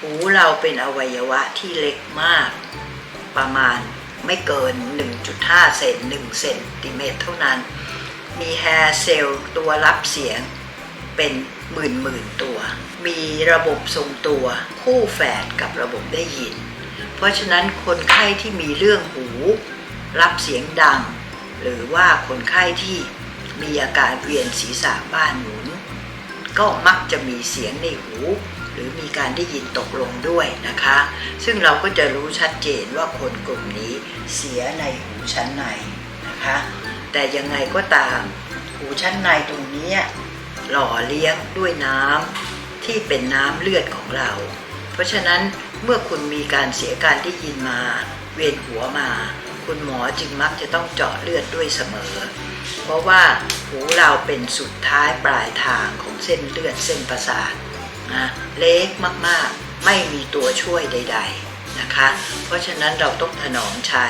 หูเราเป็นอวัยวะที่เล็กมาก ประมาณไม่เกิน 1.5 เซน1เซนติเมตรเท่านั้น มีแฮร์เซลล์ตัวรับเสียงเป็นหมื่นหมื่นตัว มีระบบทรงตัวคู่แฝดกับระบบได้ยิน เพราะฉะนั้นคนไข้ที่มีเรื่องหู รับเสียงดัง หรือว่าคนไข้ที่มีอาการเวียนศีรษะบ้านหมุน ก็มักจะมีเสียงในหู หรือมีการได้ยินตกลงด้วยนะคะ ซึ่งเราก็จะรู้ชัดเจนว่าคนกลุ่มนี้เสียในหูชั้นในนะคะ แต่ยังไงก็ตาม หูชั้นในตรงนี้หล่อเลี้ยงด้วยน้ำที่เป็นน้ำเลือดของเรา เพราะฉะนั้นเมื่อคุณมีการเสียการได้ยินมา เวียนหัวมา คุณหมอจึงมักจะต้องเจาะเลือดด้วยเสมอ เพราะว่าหูเราเป็นสุดท้ายปลายทางของเส้นเลือดเส้นประสาท นะเล็กมากๆ ไม่มีตัวช่วยใด ๆนะคะ เพราะฉะนั้นเราต้องถนอมใช้